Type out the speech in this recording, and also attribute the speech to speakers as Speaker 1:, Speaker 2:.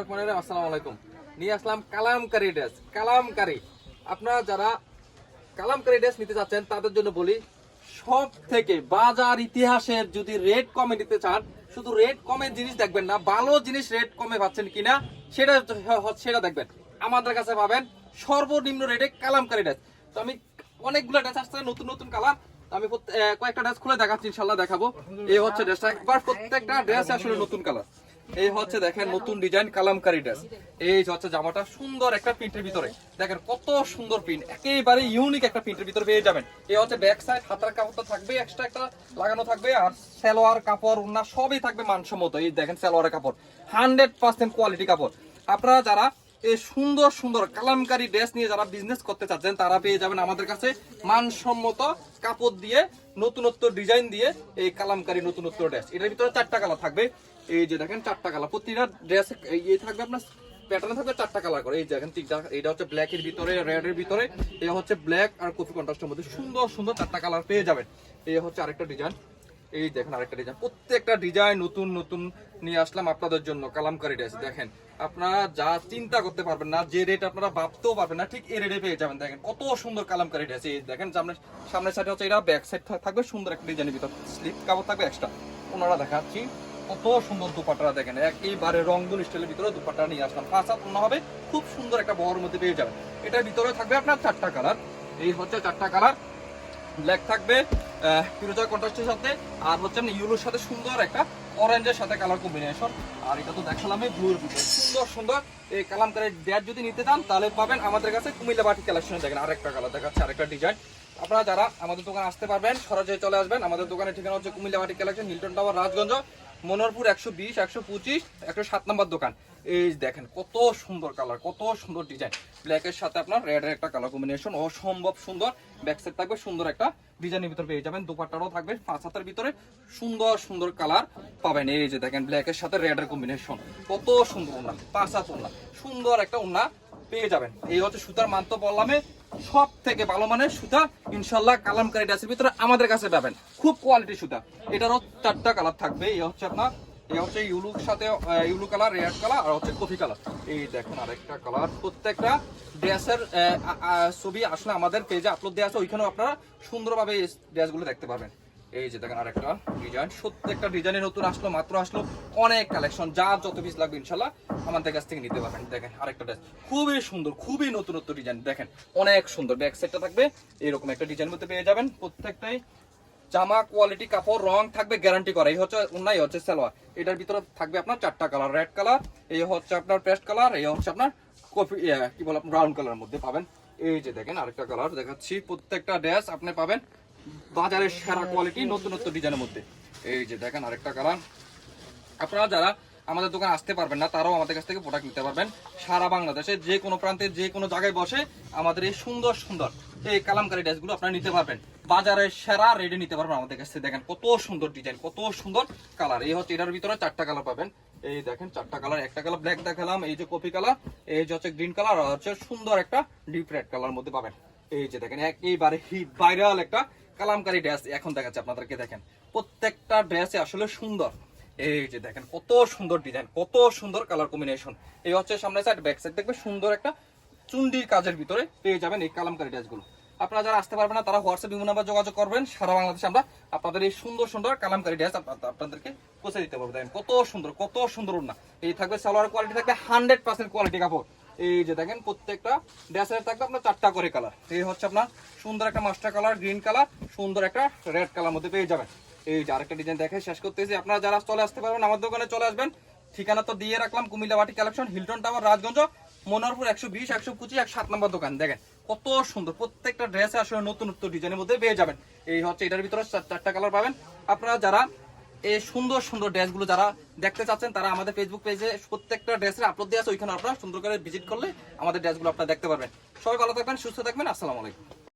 Speaker 1: বিসমিল্লাহির আসসালামু আলাইকুম। নিয়ে আসলাম কালামকারী ড্রেস, কালামকারী। আপনারা যারা কালামকারী ড্রেস নিতে চাচ্ছেন তাদের জন্য বলি সব থেকে বাজার ইতিহাসের যদি রেট কমে নিতে চান, শুধু রেট কমে জিনিস দেখবেন না, ভালো জিনিস রেট কমে পাচ্ছেন কিনা, সেটা সেটা দেখবেন। আমাদের কাছে পাবেন সর্বনিম্ন রেটে কালামকারী ড্রেস। তো আমি অনেকগুলো ড্রেস আসছে, নতুন নতুন কালার আমি কয়েকটা ড্রেস খুলে দেখাচ্ছি ইনশাল্লাহ দেখাবো। এই হচ্ছে ড্রেসটা। একবার প্রত্যেকটা ড্রেস আসলে নতুন কালার। এই হচ্ছে দেখেন নতুন ডিজাইন কালামকারি ড্রেস এই হচ্ছে জামাটা, সুন্দর একটা প্রিন্টের ভিতরে। দেখেন কত সুন্দর প্রিন্ট একেবারে ইউনিক একটা প্রিন্টের ভিতরে পেয়ে যাবেন। এই হচ্ছে ব্যাক সাইড হাতার কাপড়টা থাকবে এক্সট্রা একটা লাগানো থাকবে, আর সালোয়ার কাপড় ওনা সবই থাকবে মানসম্মত। এই দেখেন সালোয়ারের কাপড় হান্ড্রেড পার্সেন্ট কোয়ালিটি কাপড়। আপনারা যারা এই সুন্দর সুন্দর কালামকারী ড্রেস নিয়ে যারা বিজনেস করতে চাচ্ছেন, তারা পেয়ে যাবেন আমাদের কাছে মানসম্মত কাপড় দিয়ে, নতুনত্ব ডিজাইন দিয়ে এই কালামকারী নতুনত্ব ড্রেস। এটার ভিতরে চারটা কালার থাকবে। এই যে দেখেন, চারটা কালার প্রতিটা ড্রেস ইয়ে থাকবে আপনার প্যাটার্ন থাকবে চারটা কালার করে। এই যে দেখেন, তিনটা, এটা হচ্ছে ব্ল্যাক এর ভিতরে রেড এর ভিতরে, এটা হচ্ছে ব্ল্যাক আর কফি কন্ট্রাস্টের মধ্যে সুন্দর সুন্দর চারটা কালার পেয়ে যাবেন। এই হচ্ছে আরেকটা ডিজাইন এই দেখেন আরেকটা ডিজাইন প্রত্যেকটা ডিজাইন নতুন নতুন নিয়ে আসলাম আপনাদের জন্য। কালামকারী ড্রেস দেখেন। আপনারা যা চিন্তা করতে পারবেন না, যে রেট আপনারা ভাবতেও পারবেন না, ঠিক এই রেটে পেয়ে যাবেন। দেখেন, কত সুন্দর কালামকারী ড্রেস এই দেখেন, সামনে, সামনের সাইডে হচ্ছে এটা ব্যাক সাইড থাকবে সুন্দর একটা ডিজাইনের ভিতর। স্লিপ কাপড় থাকবে এক্সট্রা ওনারা দেখাচ্ছি কত সুন্দর দুপাট্টা দেখেন। একেবারে রংধন স্টাইলের ভিতরে দুপাট্টা নিয়ে আসলাম। পাঁচ হাত ওনা হবে, খুব সুন্দর একটা বহর মধ্যে পেয়ে যাবেন। এটার ভিতরে থাকবে আপনার চারটা কালার এই হচ্ছে চারটা কালার ব্ল্যাক থাকবে ফিরোজা কন্ট্রাস্টের সাথে, আর হচ্ছে আপনি ইউলোর সাথে সুন্দর একটা অরেঞ্জের সাথে কালার কম্বিনেশন আর এটা তো দেখালামই ব্লুর ভিতরে। সুন্দর সুন্দর। এই কালামকারের ড্যাট যদি নিতে চান, তাহলে পাবেন আমাদের কাছে কুমিল্লা বাটি কালেকশনে দেখেন আরেকটা কালার দেখাচ্ছে আরেকটা ডিজাইন আপনারা যারা আমাদের দোকানে আসতে পারবেন, সরাসরি চলে আসবেন। আমাদের দোকানের ঠিকানা হচ্ছে কুমিল্লা বাটি collection Hilton tower Rajganj Monorpur একশো বিশ, একশো পঁচিশ, একশো সাত নম্বর দোকান। এই দেখেন, কত সুন্দর কালার কত সুন্দর ডিজাইন ব্ল্যাকের সাথে আপনার রেড এর একটা কালার কম্বিনেশন অসম্ভব সুন্দর। ব্যাক সাইড থাকবে সুন্দর একটা ডিজাইনের ভিতরে পেয়ে যাবেন, দুপাট্টারও থাকবে পাঁচ হাতের ভিতরে সুন্দর সুন্দর কালার পাবেন। এই যে দেখেন ব্ল্যাকের সাথে রেড এর কম্বিনেশন কত সুন্দর ওনা পাঁচ হাত ওনা সুন্দর একটা ওনা পেয়ে যাবেন। এই হচ্ছে সুতার মান তো বললামে সব থেকে ভালো মানের সুতা, ইনশাল্লাহ কালামকারী ড্রেসের ভিতরে আমাদের কাছে পাবেন। খুব কোয়ালিটি সুতা। এটারও চারটা কালার থাকবে, এই হচ্ছে আপনার এই হচ্ছে সাথে ইউলু কালার, রেড কালার, আর হচ্ছে কফি কালার। এই আরেকটা কালার। প্রত্যেকটা ড্রেসের ছবি আসলে আমাদের পেজে আপলোড দেওয়া আছে, ওইখানেও আপনারা সুন্দরভাবে এই ড্রেসগুলো দেখতে পারবেন। এই যে দেখেন আরেকটা ডিজাইন ডিজাইনে নতুন আসলো, মাত্র আসলো অনেক কালেকশন যার যত পিস লাগবে ইনশাল্লাহ আমাদের কাছ থেকে নিতে পারবেন। দেখেন আরেকটা ড্রেস খুবই সুন্দর, খুবই নতুনত্ব ডিজাইন দেখেন অনেক সুন্দর। ব্যাক সাইডটা থাকবে, এরকম একটা ডিজাইন মধ্যে পেয়ে যাবেন। প্রত্যেকটাই জামা কোয়ালিটি কাপড় রং থাকবে গ্যারান্টি করা। এই হচ্ছে অন্যায় হচ্ছে সালোয়ার। এটার ভিতরে থাকবে আপনার চারটা কালার রেড কালার এই হচ্ছে আপনার পেস্ট কালার এই হচ্ছে আপনার কফি কি বলে ব্রাউন কালার মধ্যে পাবেন। এই যে দেখেন আরেকটা কালার দেখাচ্ছি। প্রত্যেকটা ড্রেস আপনি পাবেন বাজারের সেরা কোয়ালিটি নতুন নতুন ডিজাইনের মধ্যে। এই যে দেখেন আরেকটা কালার আপনারা যারা আমাদের দোকানে আসতে পারবেন না, তারাও আমাদের কাছ থেকে প্রোডাক্ট নিতে পারবেন। সারা বাংলাদেশে যে কোনো প্রান্তে, যে কোনো জায়গায় বসে আমাদের এই সুন্দর সুন্দর এই কালামকারী ড্রেসগুলো আপনারা নিতে পারবেন। বাজারে সেরা রেডি নিতে পারবেন আমাদের কাছ থেকে। দেখেন কত সুন্দর ডিজাইন কত সুন্দর কালার এই হচ্ছে এটার ভিতরে চারটা কালার পাবেন। এই দেখেন চারটা কালার একটা কালার ব্ল্যাক দেখালাম, এই যে কফি কালার এই যে হচ্ছে গ্রিন কালার আর হচ্ছে সুন্দর একটা ডিপ রেড কালার মধ্যে পাবেন। এই যে দেখেন, একেবারে হিট ভাইরাল একটা কালামকারী ড্রেস এখন দেখাচ্ছে আপনাদেরকে, দেখেন। প্রত্যেকটা ড্রেসে আসলে সুন্দর। এই যে দেখেন, কত সুন্দর ডিজাইন কত সুন্দর কালার কম্বিনেশন এই হচ্ছে সামনে সাইড ব্যাক সাইড দেখবে সুন্দর একটা চুন্ডির কাজের ভিতরে পেয়ে যাবেন এই কালামকারী ড্রেসগুলো আপনারা যারা আসতে পারবেন না, তারা হোয়াটসঅ্যাপ বিভিন্ন নাম্বার যোগাযোগ করবেন। সারা বাংলাদেশে আমরা আপনাদের এই সুন্দর সুন্দর কালামকারী ড্রেস আপনাদেরকে পৌঁছে দিতে পারব। দেখেন, কত সুন্দর কত সুন্দর না এই থাকবে সালোয়ার কোয়ালিটি থাকবে হান্ড্রেড পার্সেন্ট কোয়ালিটি কাপড়। এই যে দেখেন, প্রত্যেকটা ড্রেসের থাকবে আপনার চারটা করে কালার এই হচ্ছে আপনার সুন্দর একটা মাস্টার কালার গ্রিন কালার সুন্দর একটা রেড কালার মধ্যে পেয়ে যাবেন। এই যে আরেকটা ডিজাইন দেখে শেষ করতেছি আপনারা যারা চলে আসতে পারবেন, আমার দোকানে চলে আসবেন। ঠিকানা তো দিয়ে রাখলাম কুমিল্লা বাটি collection Hilton tower Rajganj, Manoharpur একশো বিশ, একশো পঁচিশ, এক সাত নম্বর দোকান। দেখেন, কত সুন্দর, প্রত্যেকটা ড্রেসে আসলে নতুন নতুন ডিজাইনের মধ্যে পেয়ে যাবেন। এই হচ্ছে, এটার ভিতরে চার- চারটা কালার পাবেন। আপনারা যারা এই সুন্দর সুন্দর ড্রেসগুলো যারা দেখতে চাচ্ছেন, তারা আমাদের ফেসবুক পেজে প্রত্যেকটা ড্রেসের আপলোড দিয়ে আছে, ওইখানে আপনারা সুন্দর করে ভিজিট করলে আমাদের ড্রেসগুলো আপনারা দেখতে পারবেন। সবাই ভালো থাকবেন, সুস্থ থাকবেন, আসসালামু আলাইকুম।